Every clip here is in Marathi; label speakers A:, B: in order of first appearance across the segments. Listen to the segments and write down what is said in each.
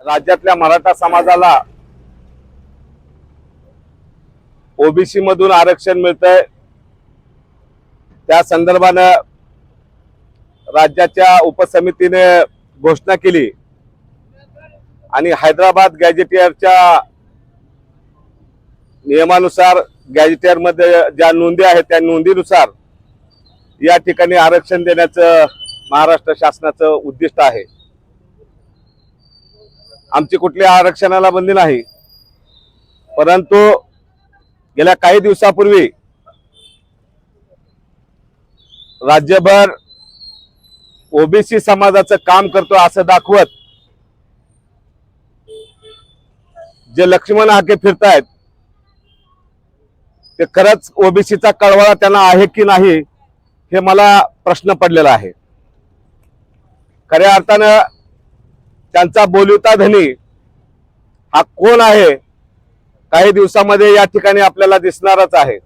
A: राज्यातल्या मराठा समाजाला ओबीसी मधून आरक्षण मिळतंय. त्या संदर्भानं राज्याच्या उपसमितीने घोषणा केली. आणि हैदराबाद गॅजेटियरच्या नियमानुसार गॅजेटियरमध्ये ज्या नोंदी आहेत त्या नोंदीनुसार या ठिकाणी आरक्षण देण्याचं महाराष्ट्र शासनाचं उद्दिष्ट आहे. आमची कुठल्या आरक्षणाला बंदी नाही. परंतु गेल्या काही दिवसापूर्वी राज्यभर ओबीसी समाजाचं काम करतो असं दाखवत जे लक्ष्मण हाके फिरतायत ते खरंच ओबीसीचा कळवळा त्यांना आहे की नाही हे मला प्रश्न पडलेला आहे. खऱ्या अर्थानं त्यांचा बोलिवता धनी हा कोण आहे? काही दिवसामध्ये या ठिकाणी आपल्याला दिसणारच आहे.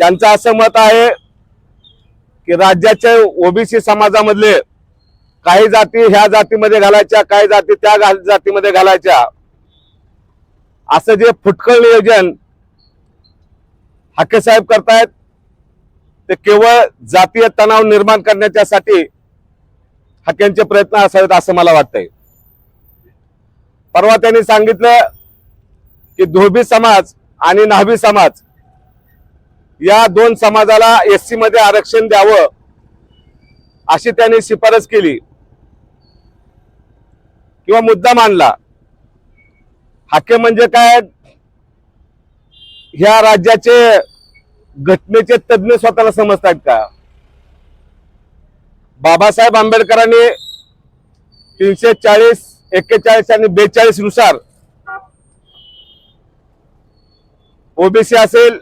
A: त्यांचं असं मत आहे की राज्याच्या ओबीसी समाजामधले काही जाती ह्या जातीमध्ये घालायच्या काही जाती त्या जातीमध्ये घालायच्या. असं जे फुटकळ नियोजन हाके साहेब करतायत ते केवळ जातीय तणाव निर्माण करण्याच्यासाठी हाक्यांचे प्रयत्न असावेत असं मला वाटतंय. परवा त्यांनी सांगितलं की धोबी समाज आणि नाभी समाज या दोन समाजाला एस सी मध्ये आरक्षण द्यावं अशी त्यांनी शिफारस केली. किंवा मुद्दा मांडला. हाके म्हणजे काय? ह्या राज्याचे घटनेचे तज्ज्ञ स्वतःला समजतात का? बाबासाहेब आंबेडकरांनी तीनशे चाळीस एक्केचाळीस आणि बेचाळीसनुसार ओबीसी असेल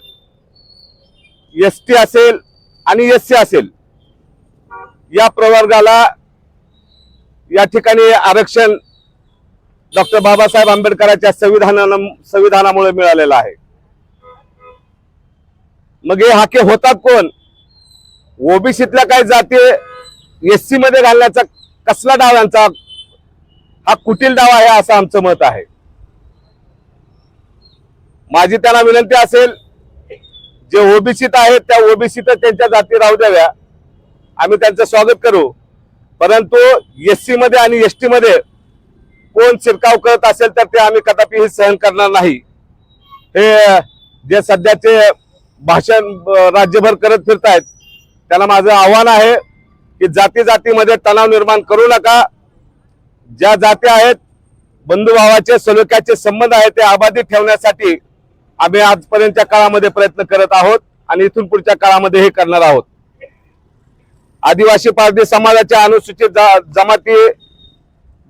A: एस टी असेल आणि एस सी असेल या प्रवर्गाला या ठिकाणी आरक्षण डॉक्टर बाबासाहेब आंबेडकरांच्या संविधानानं संविधानामुळे मिळालेलं आहे. मग हे हाके होतात कोण? ओबीसीतल्या काही जाती एस सी मध्ये घालण्याचा कसला डाव यांचा हा कुटील डाव आहे असं आमचं मत आहे. माझी त्यांना विनंती असेल जे ओबीसीत आहेत त्या ओबीसीत त्यांच्या जाती राहू द्याव्या. आम्ही त्यांचं स्वागत करू. परंतु एस सी मध्ये आणि एस टी मध्ये कोण शिरकाव करत असेल तर ते आम्ही कदापि सहन करणार नाही. हे जे सध्याचे भाषण राज्यभर करत फिरतायत त्याला माझं आव्हान आहे. की जाती जातीमध्ये तणाव निर्माण करू नका. ज्या जाती आहेत बंधुभावाचे सलोख्याचे संबंध आहेत ते अबाधित ठेवण्यासाठी आम्ही आजपर्यंतच्या काळामध्ये प्रयत्न करत आहोत आणि इथून पुढच्या काळामध्ये हे करणार आहोत. आदिवासी पारधी समाजाच्या अनुसूचित जमाती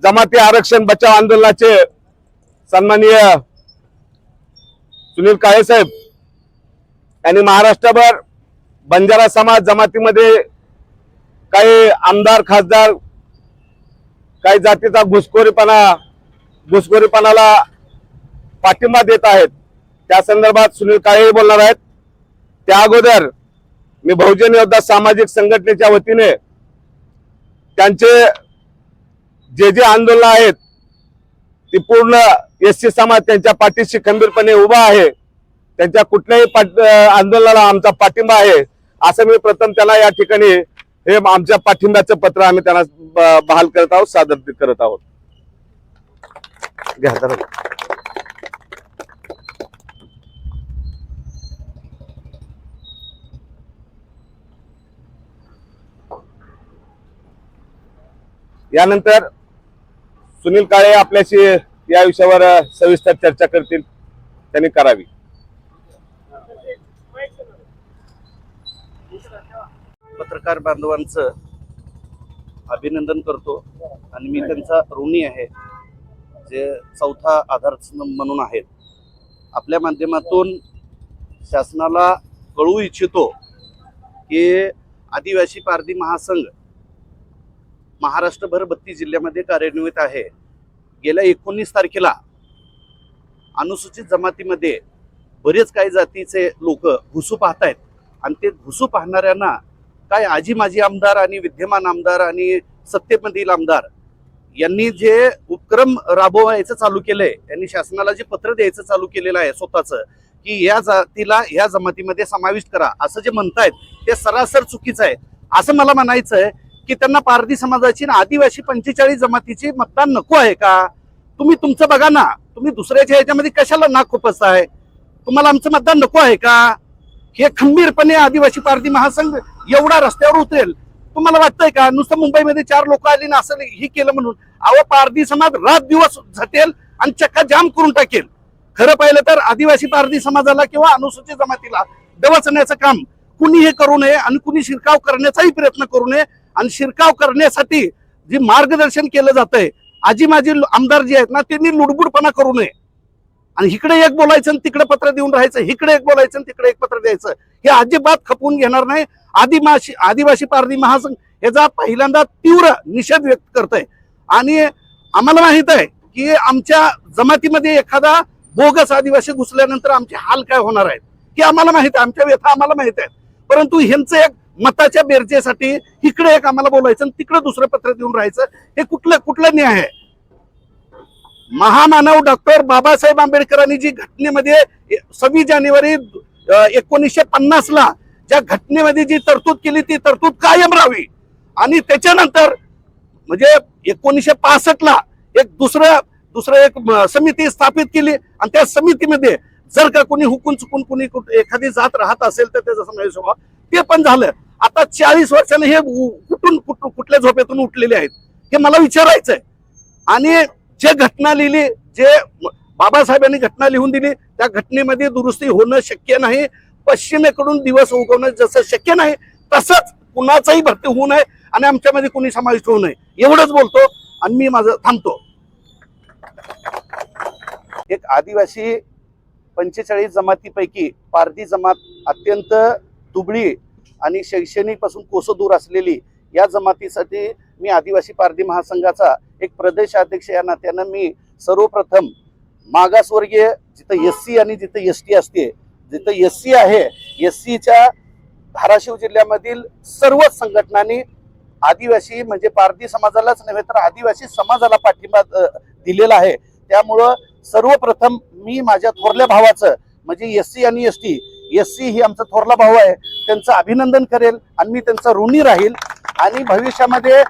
A: जमाती आरक्षण बचाव आंदोलनाचे सन्माननीय सुनील काळे साहेब यांनी महाराष्ट्रभर बंजारा समाज जमातीमध्ये काही आमदार खासदार काही जातीचा घुसखोरीपणा घुसखोरीपणाला पाठिंबा देत आहेत. त्या संदर्भात सुनील काळे बोलणार आहेत. त्या अगोदर मी बहुजन योद्धा सामाजिक संघटनेच्या वतीने त्यांचे जे जे आंदोलन आहेत ती पूर्ण एस सी समाज त्यांच्या पाठीशी खंबीरपणे उभा आहे. त्यांच्या कुठल्याही पाठ- आंदोलनाला आमचा पाठिंबा आहे असं मी प्रथम त्याला या ठिकाणी हे आमच्या पाठिंब्याचं पत्र आम्ही त्यांना बहाल करत आहोत सादर करत आहोत. घ्या यानंतर सुनील काळे आपल्याशी या विषयावर सविस्तर चर्चा करतील. त्यांनी करावी.
B: पत्रकार बांधवांचं अभिनंदन करतो. आणि मी त्यांचा ऋणी आहे जे चौथा आधारस्तंभ म्हणून आहेत. आपल्या माध्यमातून शासनाला कळू इच्छितो की आदिवासी पारधी महासंघ महाराष्ट्रभर बत्तीस जिल्ह्यामध्ये कार्यान्वित आहे. गेल्या एकोणीस तारखेला अनुसूचित जमातीमध्ये बरेच काही जातीचे लोक घुसू पाहत आहेत आणि ते घुसू पाहणाऱ्यांना काय आजी माजी आमदार आणि विद्यमान आमदार आणि सत्तेमधील आमदार यांनी जे उपक्रम राबवायचं चालू केलंय यांनी शासनाला जे पत्र द्यायचं चालू केलेलं आहे स्वतःचं की या जातीला या जमातीमध्ये समाविष्ट करा. असं जे म्हणतायत ते सरासर चुकीचं आहे. असं मला म्हणायचं आहे की त्यांना पारधी समाजाची आणि आदिवासी पंचेचाळीस जमातीची मतदान नको आहे का? तुम्ही तुमचं बघा ना. तुम्ही दुसऱ्याच्या ह्याच्यामध्ये कशाला नाक खुपसताय? तुम्हाला आमचं मतदान नको आहे का? हे खंबीरपणे आदिवासी पारधी महासंघ एवढा रस्त्यावर उतरेल. तुम्हाला वाटतंय का? नुसतं मुंबईमध्ये चार लोक आली ना असं हे केलं म्हणून? अहो पारधी समाज रात दिवस झटेल आणि चक्का जाम करून टाकेल. खरं पाहिलं तर आदिवासी पारधी समाजाला किंवा अनुसूचित जमातीला दवचण्याचं काम कुणी हे करू नये आणि कुणी शिरकाव करण्याचाही प्रयत्न करू नये आणि शिरकाव करण्यासाठी जे मार्गदर्शन केलं जातंय आजी माझी आमदार जे आहेत ना त्यांनी लुडबुडपणा करू नये. आणि इकडे एक बोलायचं आणि तिकडे पत्र देऊन राहायचं इकडे एक बोलायचं आणि तिकडे एक पत्र द्यायचं. हे अजिबात खपवून घेणार नाही. आदिवासी आदिवासी पारधी महासंघ याचा पहिल्यांदा तीव्र निषेध व्यक्त करतोय. आणि आम्हाला माहीत आहे की आमच्या जमातीमध्ये एखादा बोगस आदिवासी घुसल्यानंतर आमचे हाल काय होणार आहेत? हे आम्हाला माहीत आहे. आमच्या व्यथा आम्हाला माहीत आहेत. परंतु ह्यांचं एक मताच्या बेरजेसाठी इकडे एक आम्हाला बोलायचं आणि तिकडे दुसरं पत्र देऊन राहायचं हे कुठलं कुठलं न्याय आहे? महामानव डॉक्टर बाबासाहेब आंबेडकरांनी जी घटनेमध्ये सव्वीस जानेवारी एकोणीसशे पन्नास ला ज्या घटनेमध्ये जी तरतूद केली ती तरतूद कायम राहावी. आणि त्याच्यानंतर म्हणजे एकोणीसशे पासष्ट ला एक दुसरं दुसरं एक समिती स्थापित केली. आणि त्या समितीमध्ये जर का कोणी हुकून चुकून कोणी एखादी जात राहत असेल तर त्याचा समावेश व्हावा. ते पण झालं. आता चाळीस वर्षाने हे उ- कुठून कुठल्या झोपेतून उठलेले आहेत हे मला विचारायचंय. आणि जे घटना लिहिली जे बाबासाहेबांनी घटना लिहून दिली त्या घटनेमध्ये दुरुस्ती होणं शक्य नाही. पश्चिमेकडून दिवस उगवणं जसं शक्य नाही तसंच कुणाचाही भरती होऊ नये आणि आमच्यामध्ये कोणी समाविष्ट होऊ नये. एवढंच बोलतो आणि मी माझं थांबतो. एक आदिवासी पंचेचाळीस जमातीपैकी पारधी जमात अत्यंत दुबळी आणि शैक्षणिकपासून कोसं दूर असलेली या जमातीसाठी मी आदिवासी पारधी महासंघाचा एक प्रदेश अध्यक्ष या नात्यानं मी सर्वप्रथम मागासवर्गीय जिथं एस सी आणि जिथं एस टी असते जिथं एस सी आहे एस सीच्या धाराशिव जिल्ह्यामधील सर्वच संघटनांनी आदिवासी म्हणजे पारधी समाजालाच नव्हे तर आदिवासी समाजाला पाठिंबा दिलेला आहे. त्यामुळं सर्वप्रथम मी माझ्या थोरल्या भावाचं म्हणजे एस सी आणि एस टी एस सी ही आमचा थोरला भाऊ आहे त्यांचं अभिनंदन करेल आणि मी त्यांचा ऋणी राहील आणि भविष्यामध्ये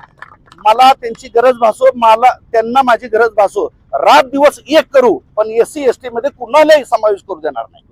B: मला त्यांची गरज भासो मला त्यांना माझी गरज भासो. रात दिवस एक करू पण एस सी एस टी मध्ये कुणालाही समावेश करू देणार नाही.